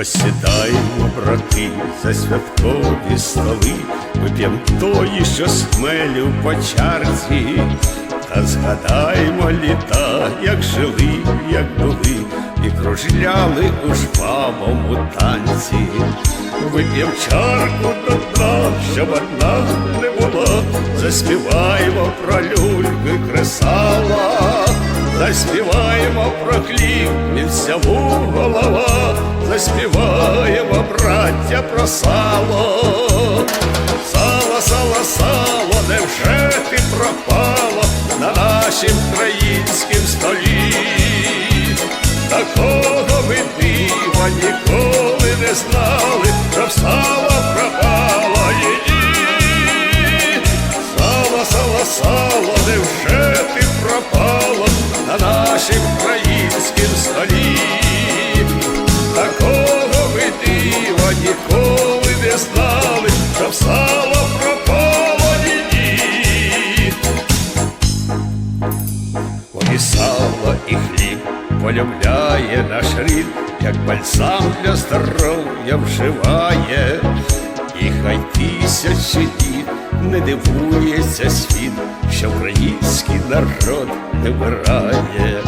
Посідаємо, брати, за святкові столи, вип'єм тої, що з хмелю по чарці, та згадаємо літа, як жили, як були, і кружляли у жвавому танці. Вип'єм чарку до дна, щоб одна не була, заспіваємо про люльки кресала. Заспіваємо про хліб, всьому голова, заспіваємо, браття, про сало. Сало, сало, сало, невже нашім українським столі? Такого ми дива ніколи не знали, про сало полюбляє наш рід, як бальзам для здоров'я вживає, і хай тисячі дід не дивується світ, що український народ не вмирає.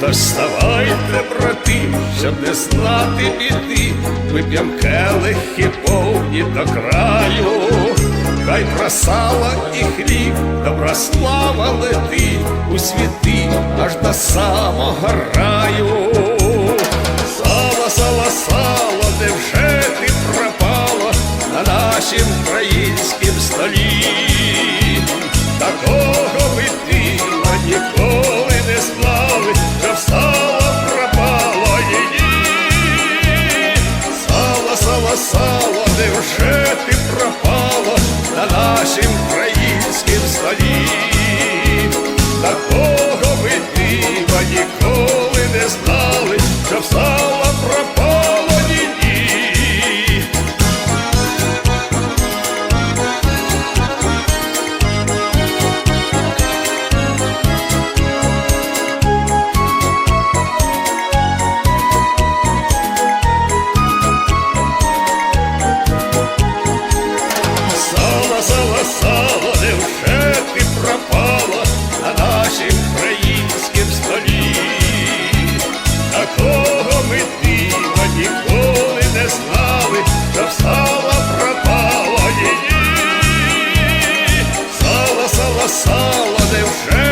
Доставайте, брати, щоб не знати біди, вип'єм келихи повні до краю. Хай просала і хліб, добра слава летить у світи аж до самого раю. you.